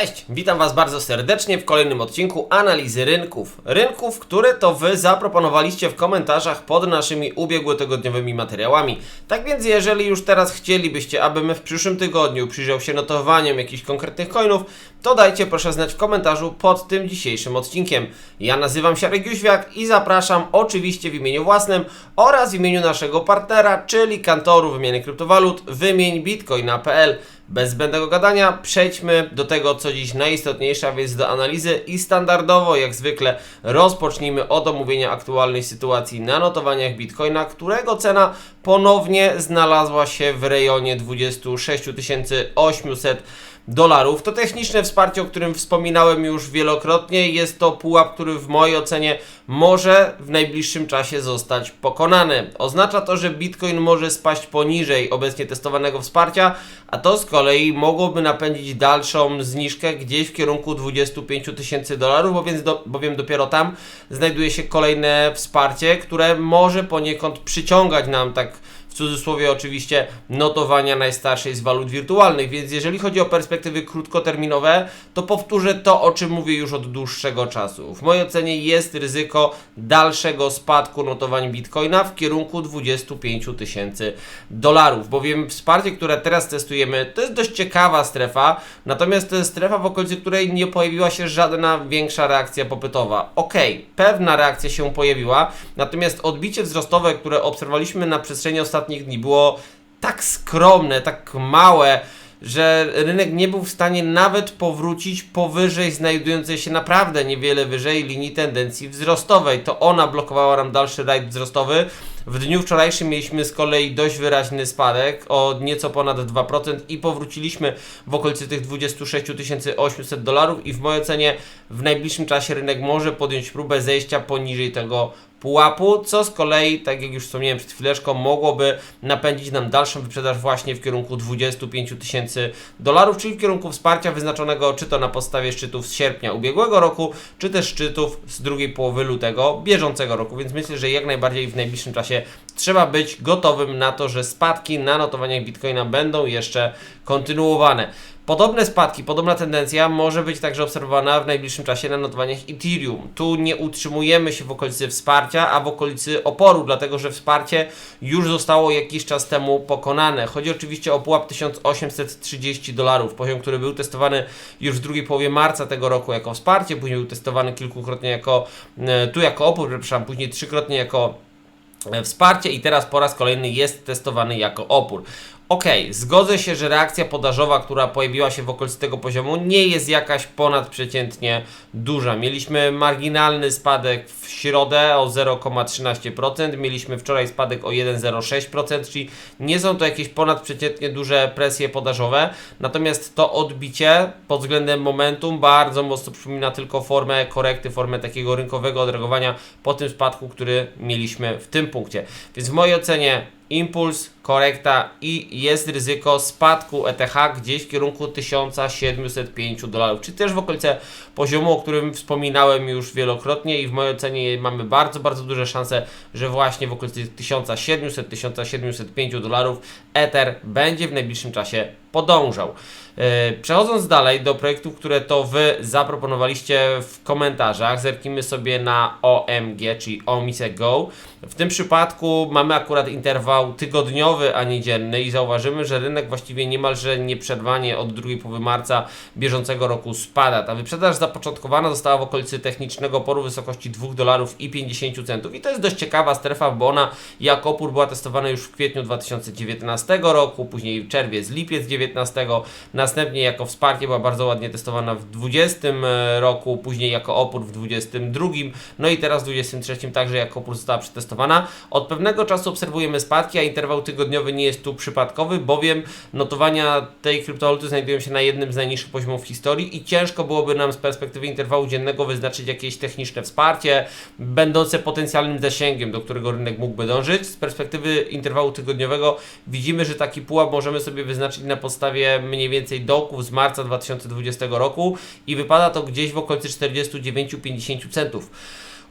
Cześć, witam Was bardzo serdecznie w kolejnym odcinku analizy rynków. Rynków, które to Wy zaproponowaliście w komentarzach pod naszymi ubiegłotygodniowymi materiałami. Tak więc, jeżeli już teraz chcielibyście, abym w przyszłym tygodniu przyjrzał się notowaniom jakichś konkretnych coinów, to dajcie proszę znać w komentarzu pod tym dzisiejszym odcinkiem. Ja nazywam się Arek Jóźwiak i zapraszam oczywiście w imieniu własnym oraz w imieniu naszego partnera, czyli kantoru wymiany kryptowalut wymień bitcoina.pl. Bez zbędnego gadania przejdźmy do tego, co dziś najistotniejsze, a więc do analizy i standardowo, jak zwykle, rozpocznijmy od omówienia aktualnej sytuacji na notowaniach Bitcoina, którego cena ponownie znalazła się w rejonie 26 800 dolarów. To techniczne wsparcie, o którym wspominałem już wielokrotnie. Jest to pułap, który w mojej ocenie może w najbliższym czasie zostać pokonany. Oznacza to, że Bitcoin może spaść poniżej obecnie testowanego wsparcia, a to z kolei mogłoby napędzić dalszą zniżkę gdzieś w kierunku 25 tysięcy dolarów, bo więc do, bowiem dopiero tam znajduje się kolejne wsparcie, które może poniekąd przyciągać nam tak cudzysłowie oczywiście notowania najstarszej z walut wirtualnych, więc jeżeli chodzi o perspektywy krótkoterminowe, to powtórzę to, o czym mówię już od dłuższego czasu. W mojej ocenie jest ryzyko dalszego spadku notowań Bitcoina w kierunku 25 tysięcy dolarów, bowiem wsparcie, które teraz testujemy, to jest dość ciekawa strefa, natomiast to jest strefa, w okolicy której nie pojawiła się żadna większa reakcja popytowa. Okej, okay, pewna reakcja się pojawiła, natomiast odbicie wzrostowe, które obserwowaliśmy na przestrzeni ostatnich dni było tak skromne, tak małe, że rynek nie był w stanie nawet powrócić powyżej znajdującej się naprawdę niewiele wyżej linii tendencji wzrostowej. To ona blokowała nam dalszy rajd wzrostowy. W dniu wczorajszym mieliśmy z kolei dość wyraźny spadek o nieco ponad 2% i powróciliśmy w okolicy tych 26 800 dolarów i w mojej ocenie w najbliższym czasie rynek może podjąć próbę zejścia poniżej tego pułapu, co z kolei, tak jak już wspomniałem przed chwileczką, mogłoby napędzić nam dalszą wyprzedaż właśnie w kierunku 25 tysięcy dolarów, czyli w kierunku wsparcia wyznaczonego czy to na podstawie szczytów z sierpnia ubiegłego roku, czy też szczytów z drugiej połowy lutego bieżącego roku, więc myślę, że jak najbardziej w najbliższym czasie trzeba być gotowym na to, że spadki na notowaniach Bitcoina będą jeszcze kontynuowane. Podobne spadki, podobna tendencja może być także obserwowana w najbliższym czasie na notowaniach Ethereum. Tu nie utrzymujemy się w okolicy wsparcia, a w okolicy oporu, dlatego że wsparcie już zostało jakiś czas temu pokonane. Chodzi oczywiście o pułap 1830 dolarów, poziom, który był testowany już w drugiej połowie marca tego roku jako wsparcie, później był testowany kilkukrotnie jako, e, tu jako opór, przepraszam, później trzykrotnie jako e, wsparcie i teraz po raz kolejny jest testowany jako opór. Ok, zgodzę się, że reakcja podażowa, która pojawiła się w okolicy tego poziomu, nie jest jakaś ponadprzeciętnie duża. Mieliśmy marginalny spadek w środę o 0,13%, mieliśmy wczoraj spadek o 1,06%, czyli nie są to jakieś ponadprzeciętnie duże presje podażowe. Natomiast to odbicie pod względem momentum bardzo mocno przypomina tylko formę korekty, formę takiego rynkowego odreagowania po tym spadku, który mieliśmy w tym punkcie. Więc w mojej ocenie impuls, korekta i jest ryzyko spadku ETH gdzieś w kierunku 1705 dolarów, czy też w okolice poziomu, o którym wspominałem już wielokrotnie i w mojej ocenie mamy bardzo, bardzo duże szanse, że właśnie w okolicy 1700-1705 dolarów Ether będzie w najbliższym czasie podążał. E, przechodząc dalej do projektów, które to Wy zaproponowaliście w komentarzach, zerknijmy sobie na OMG, czyli OMISE Go. W tym przypadku mamy akurat interwał tygodniowy, a nie dzienny i zauważymy, że rynek właściwie niemalże nieprzerwanie od drugiej połowy marca bieżącego roku spada. Ta wyprzedaż zapoczątkowana została w okolicy technicznego oporu w wysokości 2 dolarów i 50 centów i to jest dość ciekawa strefa, bo ona jako opór była testowana już w kwietniu 2019 roku, później czerwiec, lipiec 19, następnie jako wsparcie była bardzo ładnie testowana w 20 e, roku, później jako opór w 22, no i teraz w 23 także jako opór została przetestowana. Od pewnego czasu obserwujemy spadki, a interwał tygodniowy nie jest tu przypadkowy, bowiem notowania tej kryptowaluty znajdują się na jednym z najniższych poziomów historii i ciężko byłoby nam z perspektywy interwału dziennego wyznaczyć jakieś techniczne wsparcie, będące potencjalnym zasięgiem, do którego rynek mógłby dążyć. Z perspektywy interwału tygodniowego widzimy, że taki pułap możemy sobie wyznaczyć na podstawie mniej więcej dołków z marca 2020 roku i wypada to gdzieś w okolicy 49-50 centów.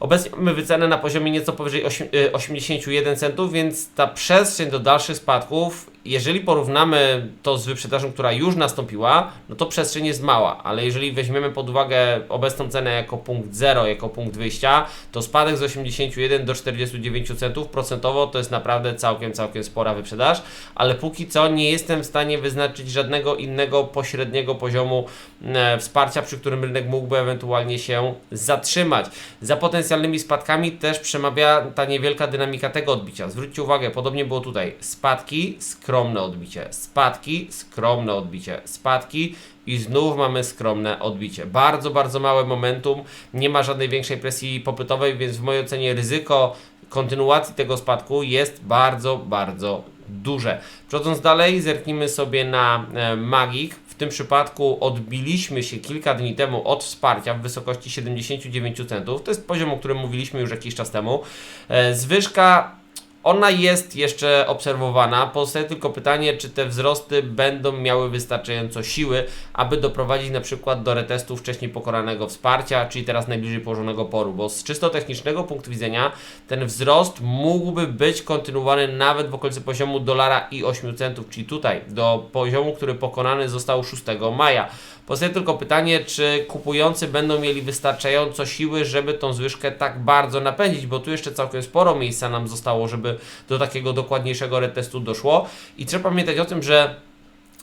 Obecnie mamy wycenę na poziomie nieco powyżej ośm- y, 81 centów, więc ta przestrzeń do dalszych spadków, jeżeli porównamy to z wyprzedażą, która już nastąpiła, no to przestrzeń jest mała, ale jeżeli weźmiemy pod uwagę obecną cenę jako punkt 0, jako punkt wyjścia, to spadek z 81 do 49 centów procentowo to jest naprawdę całkiem, całkiem spora wyprzedaż, ale póki co nie jestem w stanie wyznaczyć żadnego innego pośredniego poziomu e, wsparcia, przy którym rynek mógłby ewentualnie się zatrzymać. Za potencjalnymi spadkami też przemawia ta niewielka dynamika tego odbicia. Zwróćcie uwagę, podobnie było tutaj. Spadki, skromne odbicie. Spadki, skromne odbicie. Spadki i znów mamy skromne odbicie. Bardzo, bardzo małe momentum, nie ma żadnej większej presji popytowej, więc w mojej ocenie ryzyko kontynuacji tego spadku jest bardzo, bardzo duże. Przechodząc dalej, zerknijmy sobie na e, Magik. W tym przypadku odbiliśmy się kilka dni temu od wsparcia w wysokości 79 centów. To jest poziom, o którym mówiliśmy już jakiś czas temu. E, Zwyżka ona jest jeszcze obserwowana. Pozostaje tylko pytanie, czy te wzrosty będą miały wystarczająco siły, aby doprowadzić na przykład do retestu wcześniej pokonanego wsparcia, czyli teraz najbliżej położonego poru, bo z czysto technicznego punktu widzenia ten wzrost mógłby być kontynuowany nawet w okolicy poziomu dolara i 8 centów, czyli tutaj do poziomu, który pokonany został 6 maja. Pozostaje tylko pytanie, czy kupujący będą mieli wystarczająco siły, żeby tą zwyżkę tak bardzo napędzić, bo tu jeszcze całkiem sporo miejsca nam zostało, żeby do takiego dokładniejszego retestu doszło. I trzeba pamiętać o tym, że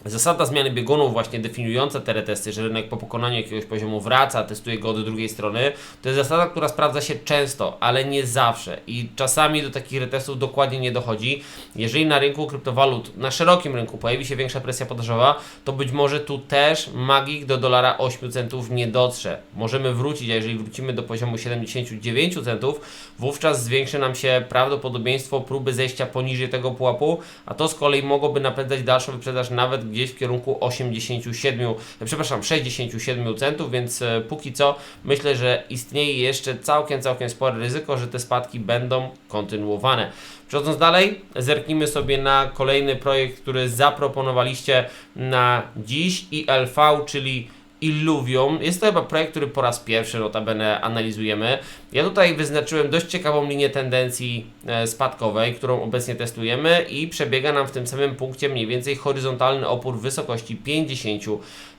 Zasada zmiany biegunów, właśnie definiująca te retesty, że rynek po pokonaniu jakiegoś poziomu wraca, testuje go od drugiej strony, to jest zasada, która sprawdza się często, ale nie zawsze. I czasami do takich retestów dokładnie nie dochodzi. Jeżeli na rynku kryptowalut, na szerokim rynku pojawi się większa presja podażowa, to być może tu też magik do dolara 8 centów nie dotrze. Możemy wrócić, a jeżeli wrócimy do poziomu 79 centów, wówczas zwiększy nam się prawdopodobieństwo próby zejścia poniżej tego pułapu, a to z kolei mogłoby napędzać dalszą wyprzedaż nawet gdzieś w kierunku 87, e, przepraszam, 67 centów, więc e, póki co myślę, że istnieje jeszcze całkiem, całkiem spore ryzyko, że te spadki będą kontynuowane. Przechodząc dalej, zerknijmy sobie na kolejny projekt, który zaproponowaliście na dziś ILV, czyli Illuvium. Jest to chyba projekt, który po raz pierwszy notabene analizujemy. Ja tutaj wyznaczyłem dość ciekawą linię tendencji e, spadkowej, którą obecnie testujemy i przebiega nam w tym samym punkcie mniej więcej horyzontalny opór w wysokości 50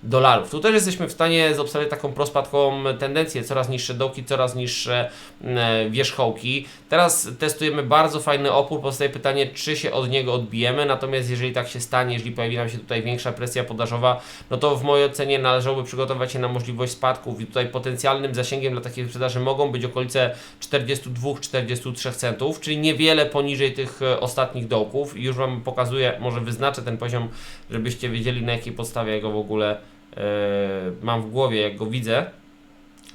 dolarów. Tu też jesteśmy w stanie zaobserwować taką prospadkową tendencję, coraz niższe dołki, coraz niższe e, wierzchołki. Teraz testujemy bardzo fajny opór, powstaje pytanie, czy się od niego odbijemy, natomiast jeżeli tak się stanie, jeżeli pojawi nam się tutaj większa presja podażowa, no to w mojej ocenie należałoby przygotować się na możliwość spadków i tutaj potencjalnym zasięgiem dla takiej sprzedaży mogą być okolice 42-43 centów, czyli niewiele poniżej tych e, ostatnich dołków. I już Wam pokazuję, może wyznaczę ten poziom, żebyście wiedzieli na jakiej podstawie ja go w ogóle e, mam w głowie, jak go widzę.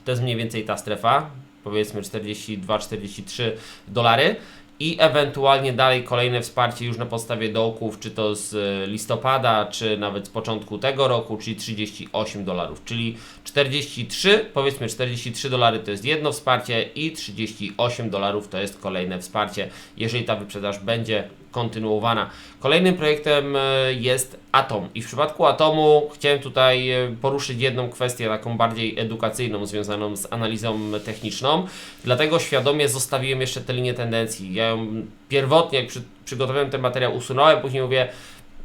To jest mniej więcej ta strefa, powiedzmy 42-43 dolary i ewentualnie dalej kolejne wsparcie już na podstawie dołków, czy to z e, listopada, czy nawet z początku tego roku, czyli 38 dolarów, czyli 43, powiedzmy 43 dolary to jest jedno wsparcie i 38 dolarów to jest kolejne wsparcie, jeżeli ta wyprzedaż będzie kontynuowana. Kolejnym projektem e, jest Atom i w przypadku Atomu chciałem tutaj e, poruszyć jedną kwestię taką bardziej edukacyjną związaną z analizą techniczną, dlatego świadomie zostawiłem jeszcze tę linię tendencji. Ja ją pierwotnie jak przy, przygotowałem ten materiał usunąłem, później mówię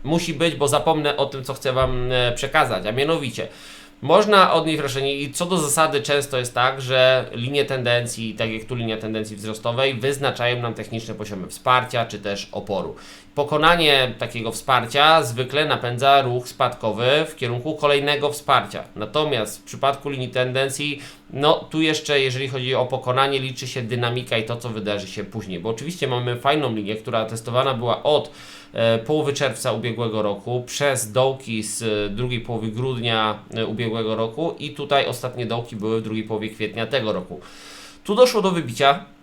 musi być, bo zapomnę o tym co chcę Wam e, przekazać, a mianowicie można odnieść wrażenie i co do zasady często jest tak, że linie tendencji, tak jak tu linia tendencji wzrostowej, wyznaczają nam techniczne poziomy wsparcia czy też oporu. Pokonanie takiego wsparcia zwykle napędza ruch spadkowy w kierunku kolejnego wsparcia. Natomiast w przypadku linii tendencji, no tu jeszcze jeżeli chodzi o pokonanie, liczy się dynamika i to, co wydarzy się później. Bo oczywiście mamy fajną linię, która testowana była od e, połowy czerwca ubiegłego roku przez dołki z e, drugiej połowy grudnia e, ubiegłego roku i tutaj ostatnie dołki były w drugiej połowie kwietnia tego roku. Tu doszło do wybicia.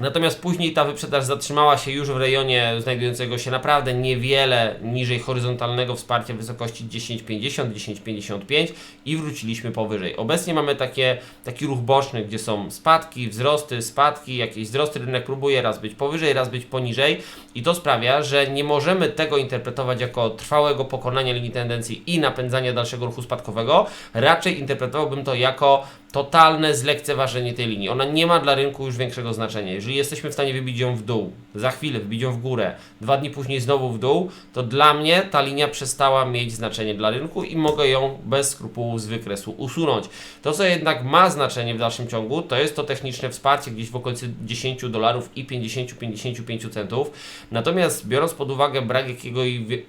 Natomiast później ta wyprzedaż zatrzymała się już w rejonie znajdującego się naprawdę niewiele niżej horyzontalnego wsparcia w wysokości 10,50, 10,55 i wróciliśmy powyżej. Obecnie mamy takie, taki ruch boczny, gdzie są spadki, wzrosty, spadki, jakieś wzrosty, rynek próbuje raz być powyżej, raz być poniżej i to sprawia, że nie możemy tego interpretować jako trwałego pokonania linii tendencji i napędzania dalszego ruchu spadkowego, raczej interpretowałbym to jako totalne zlekceważenie tej linii. Ona nie ma dla rynku już większego znaczenia. Jeżeli jesteśmy w stanie wybić ją w dół, za chwilę wybić ją w górę, dwa dni później znowu w dół, to dla mnie ta linia przestała mieć znaczenie dla rynku i mogę ją bez skrupułów z wykresu usunąć. To, co jednak ma znaczenie w dalszym ciągu, to jest to techniczne wsparcie gdzieś w okolicy 10 dolarów i 50-55 centów. Natomiast biorąc pod uwagę brak jakiego,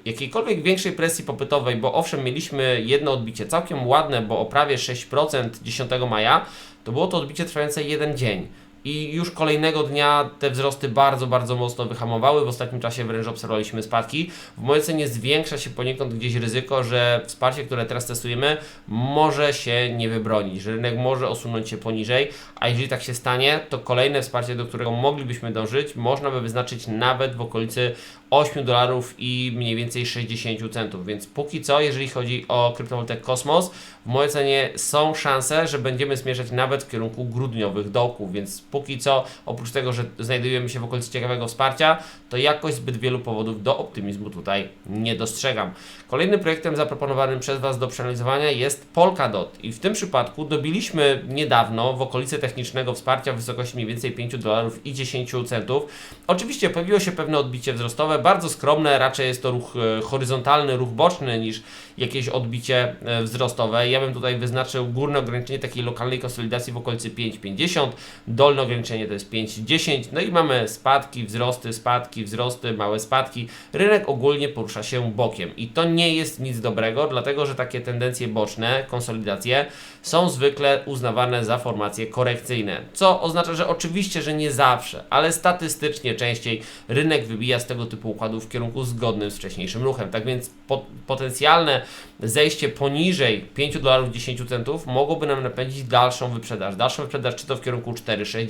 jakiejkolwiek większej presji popytowej, bo owszem, mieliśmy jedno odbicie całkiem ładne, bo o prawie 6% 10 maja, to było to odbicie trwające jeden dzień. I już kolejnego dnia te wzrosty bardzo, bardzo mocno wyhamowały. W ostatnim czasie wręcz obserwowaliśmy spadki. W mojej ocenie zwiększa się poniekąd gdzieś ryzyko, że wsparcie, które teraz testujemy, może się nie wybronić, że rynek może osunąć się poniżej, a jeżeli tak się stanie, to kolejne wsparcie, do którego moglibyśmy dążyć, można by wyznaczyć nawet w okolicy 8 dolarów i mniej więcej 60 centów. Więc póki co, jeżeli chodzi o kryptowalutę Kosmos, w mojej ocenie są szanse, że będziemy zmierzać nawet w kierunku grudniowych dołków. Więc póki co, oprócz tego, że znajdujemy się w okolicy ciekawego wsparcia, to jakoś zbyt wielu powodów do optymizmu tutaj nie dostrzegam. Kolejnym projektem zaproponowanym przez Was do przeanalizowania jest Polkadot. I w tym przypadku dobiliśmy niedawno w okolicy technicznego wsparcia w wysokości mniej więcej 5 dolarów i 10 centów. Oczywiście pojawiło się pewne odbicie wzrostowe, bardzo skromne, raczej jest to ruch e, horyzontalny, ruch boczny niż jakieś odbicie e, wzrostowe. Ja bym tutaj wyznaczył górne ograniczenie takiej lokalnej konsolidacji w okolicy 5,50, dolne ograniczenie to jest 5,10, no i mamy spadki, wzrosty, spadki, wzrosty, małe spadki. Rynek ogólnie porusza się bokiem i to nie jest nic dobrego, dlatego że takie tendencje boczne, konsolidacje są zwykle uznawane za formacje korekcyjne, co oznacza, że oczywiście, że nie zawsze, ale statystycznie częściej rynek wybija z tego typu układów w kierunku zgodnym z wcześniejszym ruchem. Tak więc po, potencjalne zejście poniżej 5 dolarów 10 centów mogłoby nam napędzić dalszą wyprzedaż. Dalszą wyprzedaż czy to w kierunku 4,60,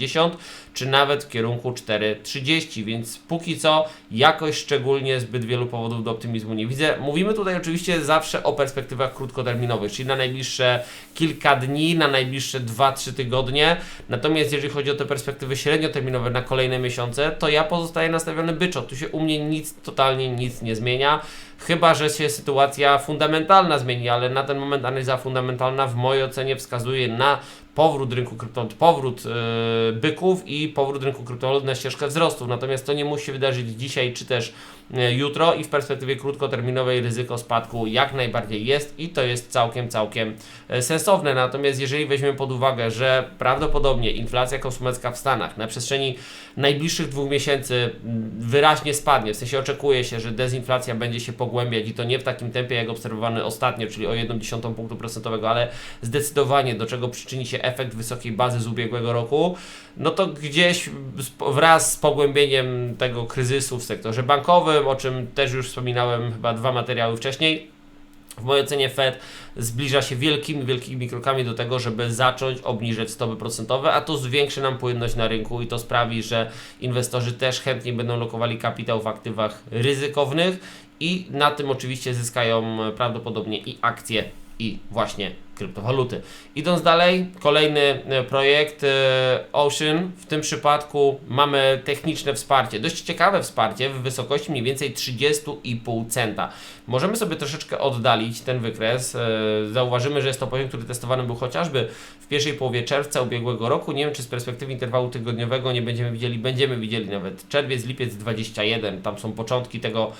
czy nawet w kierunku 4,30, więc póki co jakoś szczególnie zbyt wielu powodów do optymizmu nie widzę. Mówimy tutaj oczywiście zawsze o perspektywach krótkoterminowych, czyli na najbliższe kilka dni, na najbliższe 2-3 tygodnie. Natomiast jeżeli chodzi o te perspektywy średnioterminowe na kolejne miesiące, to ja pozostaję nastawiony byczo. Tu się u mnie nic, totalnie nic nie zmienia. Chyba, że się sytuacja fundamentalna zmieni, ale na ten moment analiza fundamentalna w mojej ocenie wskazuje na powrót rynku kryptowalut, powrót yy, byków i powrót rynku kryptowalut na ścieżkę wzrostu. Natomiast to nie musi się wydarzyć dzisiaj czy też yy, jutro i w perspektywie krótkoterminowej ryzyko spadku jak najbardziej jest i to jest całkiem, całkiem yy, sensowne. Natomiast jeżeli weźmiemy pod uwagę, że prawdopodobnie inflacja konsumencka w Stanach na przestrzeni najbliższych dwóch miesięcy wyraźnie spadnie, w sensie oczekuje się, że dezinflacja będzie się pogłębiać i to nie w takim tempie jak obserwowany ostatnio, czyli o 1,1 punktu procentowego, ale zdecydowanie do czego przyczyni się efekt wysokiej bazy z ubiegłego roku, no to gdzieś wraz z pogłębieniem tego kryzysu w sektorze bankowym, o czym też już wspominałem chyba dwa materiały wcześniej, w mojej ocenie Fed zbliża się wielkimi, wielkimi krokami do tego, żeby zacząć obniżać stopy procentowe, a to zwiększy nam płynność na rynku i to sprawi, że inwestorzy też chętniej będą lokowali kapitał w aktywach ryzykownych i na tym oczywiście zyskają prawdopodobnie i akcje, i właśnie kryptowaluty. Idąc dalej, kolejny e, projekt e, Ocean. W tym przypadku mamy techniczne wsparcie, dość ciekawe wsparcie w wysokości mniej więcej 30,5 centa. Możemy sobie troszeczkę oddalić ten wykres. E, zauważymy, że jest to poziom, który testowany był chociażby w pierwszej połowie czerwca ubiegłego roku. Nie wiem, czy z perspektywy interwału tygodniowego nie będziemy widzieli, będziemy widzieli nawet czerwiec, lipiec 21. Tam są początki tego,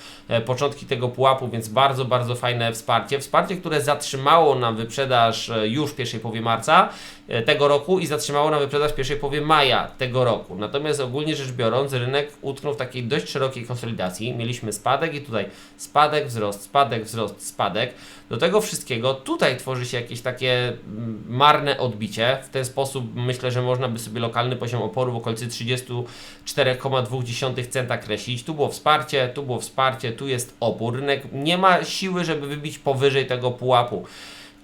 początki tego pułapu, więc bardzo, bardzo fajne wsparcie. Wsparcie, które zatrzymało nam wyprzedaż wyprzedaż e, już w pierwszej połowie marca e, tego roku i zatrzymało na wyprzedaż w pierwszej połowie maja tego roku. Natomiast ogólnie rzecz biorąc, rynek utknął w takiej dość szerokiej konsolidacji. Mieliśmy spadek i tutaj spadek, wzrost, spadek, wzrost, spadek. Do tego wszystkiego tutaj tworzy się jakieś takie mm, marne odbicie. W ten sposób myślę, że można by sobie lokalny poziom oporu w okolicy 34,2 centa kreślić. Tu było wsparcie, tu było wsparcie, tu jest opór. Rynek nie ma siły, żeby wybić powyżej tego pułapu.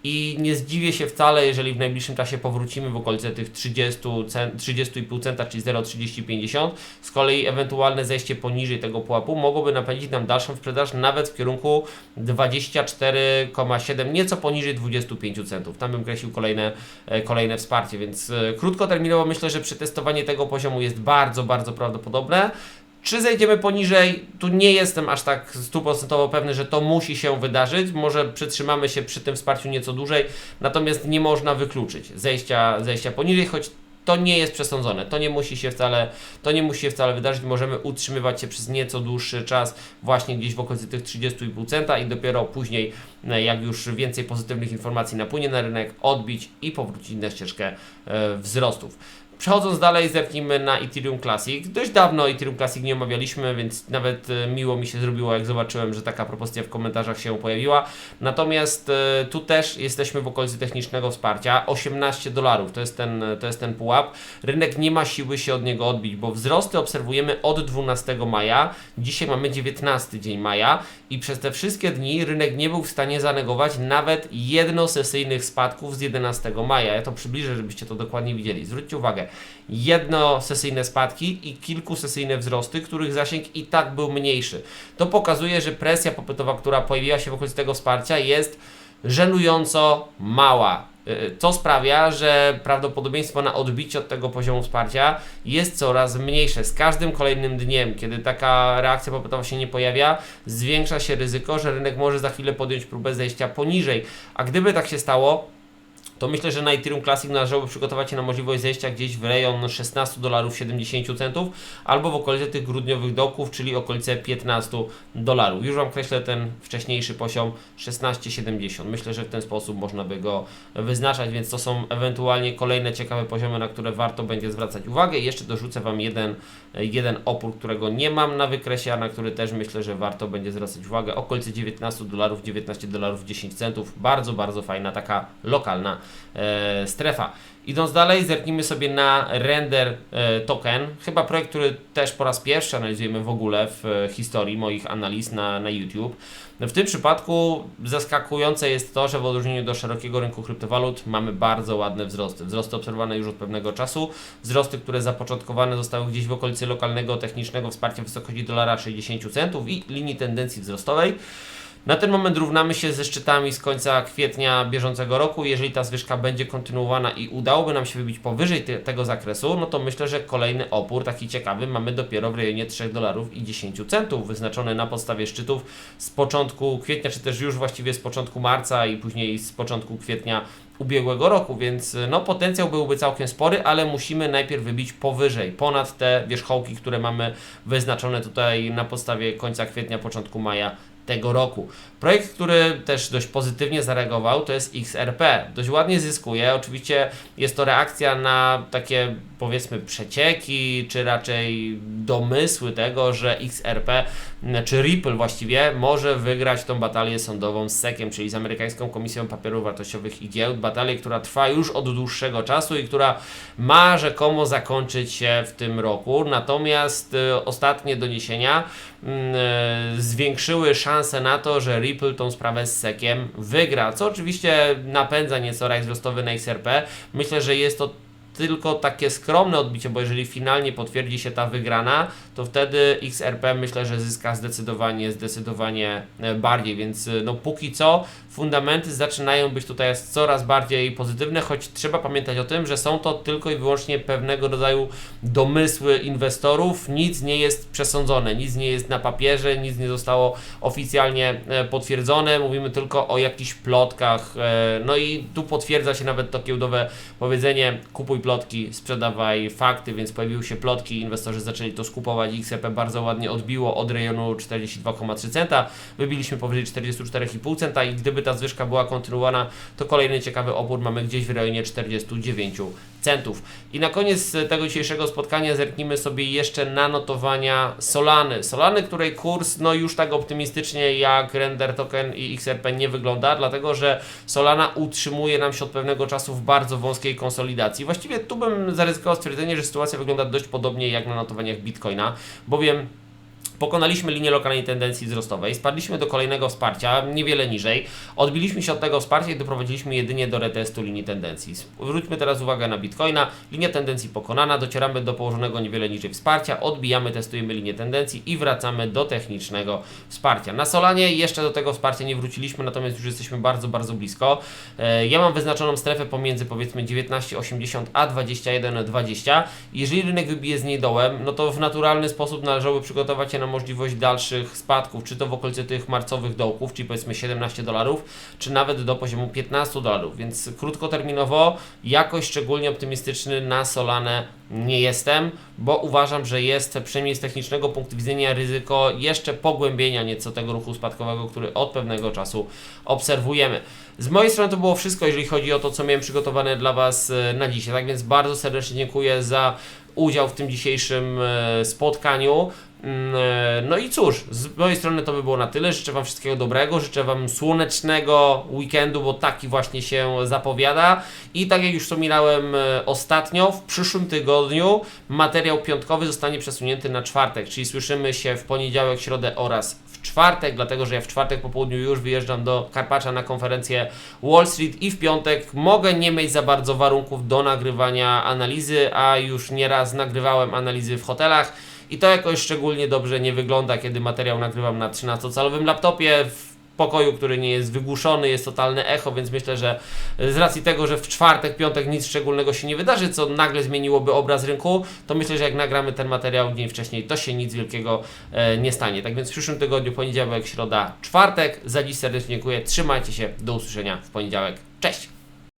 I nie zdziwię się wcale, jeżeli w najbliższym czasie powrócimy w okolice tych 30 cen, 30,5 centa, czyli 0,3050. Z kolei ewentualne zejście poniżej tego pułapu mogłoby napędzić nam dalszą sprzedaż nawet w kierunku 24,7, nieco poniżej 25 centów. Tam bym kreślił kolejne, e, kolejne wsparcie, więc e, krótkoterminowo myślę, że przetestowanie tego poziomu jest bardzo, bardzo prawdopodobne. Czy zejdziemy poniżej? Tu nie jestem aż tak stuprocentowo pewny, że to musi się wydarzyć. Może przytrzymamy się przy tym wsparciu nieco dłużej, natomiast nie można wykluczyć zejścia, zejścia poniżej, choć to nie jest przesądzone. To nie musi się wcale, to nie musi się wcale wydarzyć. Możemy utrzymywać się przez nieco dłuższy czas właśnie gdzieś w okolicy tych 30,5 centa i dopiero później, e, jak już więcej pozytywnych informacji napłynie na rynek, odbić i powrócić na ścieżkę e, wzrostów. Przechodząc dalej, zerknijmy na Ethereum Classic. Dość dawno Ethereum Classic nie omawialiśmy, więc nawet e, miło mi się zrobiło, jak zobaczyłem, że taka propozycja w komentarzach się pojawiła. Natomiast e, tu też jesteśmy w okolicy technicznego wsparcia. 18 dolarów to jest, ten, to jest ten pułap. Rynek nie ma siły się od niego odbić, bo wzrosty obserwujemy od 12 maja. Dzisiaj mamy 19 dzień maja i przez te wszystkie dni rynek nie był w stanie zanegować nawet jednosesyjnych spadków z 11 maja. Ja to przybliżę, żebyście to dokładnie widzieli. Zwróćcie uwagę, jednosesyjne spadki i kilkusesyjne wzrosty, których zasięg i tak był mniejszy. To pokazuje, że presja popytowa, która pojawiła się w okolicy tego wsparcia jest żenująco mała. Y, Co sprawia, że prawdopodobieństwo na odbicie od tego poziomu wsparcia jest coraz mniejsze. Z każdym kolejnym dniem, kiedy taka reakcja popytowa się nie pojawia, zwiększa się ryzyko, że rynek może za chwilę podjąć próbę zejścia poniżej. A gdyby tak się stało, to myślę, że na Ethereum Classic należałoby przygotować się na możliwość zejścia gdzieś w rejon 16 dolarów 70 centów albo w okolice tych grudniowych dołków, czyli okolice 15 dolarów. Już Wam kreślę ten wcześniejszy poziom 16,70. Myślę, że w ten sposób można by go wyznaczać, więc to są ewentualnie kolejne ciekawe poziomy, na które warto będzie zwracać uwagę. Jeszcze dorzucę Wam jeden, jeden opór, którego nie mam na wykresie, a na który też myślę, że warto będzie zwracać uwagę. Okolice 19 dolarów, 19 dolarów 10 centów. Bardzo, bardzo fajna taka lokalna e, strefa. Idąc dalej, zerknijmy sobie na Render e, Token. Chyba projekt, który też po raz pierwszy analizujemy w ogóle w e, historii moich analiz na, na YouTube. W tym przypadku zaskakujące jest to, że w odróżnieniu do szerokiego rynku kryptowalut mamy bardzo ładne wzrosty. Wzrosty obserwowane już od pewnego czasu, wzrosty, które zapoczątkowane zostały gdzieś w okolicy lokalnego technicznego wsparcia w wysokości dolara 60 centów i linii tendencji wzrostowej. Na ten moment równamy się ze szczytami z końca kwietnia bieżącego roku. Jeżeli ta zwyżka będzie kontynuowana i udałoby nam się wybić powyżej te, tego zakresu, no to myślę, że kolejny opór, taki ciekawy, mamy dopiero w rejonie 3 dolarów i 10 centów, wyznaczony na podstawie szczytów z początku kwietnia, czy też już właściwie z początku marca i później z początku kwietnia ubiegłego roku, więc no potencjał byłby całkiem spory, ale musimy najpierw wybić powyżej, ponad te wierzchołki, które mamy wyznaczone tutaj na podstawie końca kwietnia, początku maja tego roku. Projekt, który też dość pozytywnie zareagował, to jest XRP. Dość ładnie zyskuje. Oczywiście jest to reakcja na takie powiedzmy przecieki, czy raczej domysły tego, że XRP, czy Ripple właściwie, może wygrać tą batalię sądową z SEC-iem, czyli z amerykańską Komisją Papierów Wartościowych i Giełd. Batalię, która trwa już od dłuższego czasu i która ma rzekomo zakończyć się w tym roku. Natomiast y, ostatnie doniesienia y, zwiększyły szanse na to, że Ripple tą sprawę z SEC-iem wygra, co oczywiście napędza nieco raj wzrostowy na XRP. Myślę, że jest to tylko takie skromne odbicie, bo jeżeli finalnie potwierdzi się ta wygrana, to wtedy XRP myślę, że zyska zdecydowanie, zdecydowanie e, bardziej, więc e, no póki co fundamenty zaczynają być tutaj coraz bardziej pozytywne, choć trzeba pamiętać o tym, że są to tylko i wyłącznie pewnego rodzaju domysły inwestorów, nic nie jest przesądzone, nic nie jest na papierze, nic nie zostało oficjalnie e, potwierdzone, mówimy tylko o jakichś plotkach, no i tu potwierdza się nawet to giełdowe powiedzenie kupuj plotki, sprzedawaj fakty, więc pojawiły się plotki, inwestorzy zaczęli to skupować, XRP bardzo ładnie odbiło od rejonu 42,3 centa, wybiliśmy powyżej 44,5 centa i gdyby ta zwyżka była kontynuowana, to kolejny ciekawy opór mamy gdzieś w rejonie 49 centów. I na koniec tego dzisiejszego spotkania zerknijmy sobie jeszcze na notowania Solany. Solany, której kurs no już tak optymistycznie jak Render Token i XRP nie wygląda, dlatego że Solana utrzymuje nam się od pewnego czasu w bardzo wąskiej konsolidacji. Właściwie tu bym zaryzykował stwierdzenie, że sytuacja wygląda dość podobnie jak na notowaniach Bitcoina, bowiem Pokonaliśmy linię lokalnej tendencji wzrostowej, spadliśmy do kolejnego wsparcia, niewiele niżej, odbiliśmy się od tego wsparcia i doprowadziliśmy jedynie do retestu linii tendencji. Zwróćmy teraz uwagę na Bitcoina, linia tendencji pokonana, docieramy do położonego niewiele niżej wsparcia, odbijamy, testujemy linię tendencji i wracamy do technicznego wsparcia. Na Solanie jeszcze do tego wsparcia nie wróciliśmy, natomiast już jesteśmy bardzo, bardzo blisko. E, Ja mam wyznaczoną strefę pomiędzy powiedzmy 19,80 a 21,20. Jeżeli rynek wybije z niej dołem, no to w naturalny sposób należałoby przygotować się na możliwość dalszych spadków, czy to w okolicy tych marcowych dołków, czyli powiedzmy 17 dolarów, czy nawet do poziomu 15 dolarów, więc krótkoterminowo jakoś szczególnie optymistyczny na Solanę nie jestem, bo uważam, że jest przynajmniej z technicznego punktu widzenia ryzyko jeszcze pogłębienia nieco tego ruchu spadkowego, który od pewnego czasu obserwujemy. Z mojej strony to było wszystko, jeżeli chodzi o to, co miałem przygotowane dla Was e, na dzisiaj. Tak więc bardzo serdecznie dziękuję za udział w tym dzisiejszym e, spotkaniu. Mm, e, No i cóż, z mojej strony to by było na tyle. Życzę Wam wszystkiego dobrego, życzę Wam słonecznego weekendu, bo taki właśnie się zapowiada. I tak jak już wspominałem e, ostatnio, w przyszłym tygodniu materiał piątkowy zostanie przesunięty na czwartek, czyli słyszymy się w poniedziałek, środę oraz w czwartek, dlatego że ja w czwartek po południu już wyjeżdżam do Karpacza na konferencję Wall Street i w piątek mogę nie mieć za bardzo warunków do nagrywania analizy, a już nieraz nagrywałem analizy w hotelach. I to jakoś szczególnie dobrze nie wygląda, kiedy materiał nagrywam na 13-calowym laptopie w pokoju, który nie jest wygłuszony, jest totalne echo, więc myślę, że z racji tego, że w czwartek, piątek nic szczególnego się nie wydarzy, co nagle zmieniłoby obraz rynku, to myślę, że jak nagramy ten materiał dzień wcześniej, to się nic wielkiego e, nie stanie. Tak więc w przyszłym tygodniu, poniedziałek, środa, czwartek. Za dziś serdecznie dziękuję. Trzymajcie się. Do usłyszenia w poniedziałek. Cześć!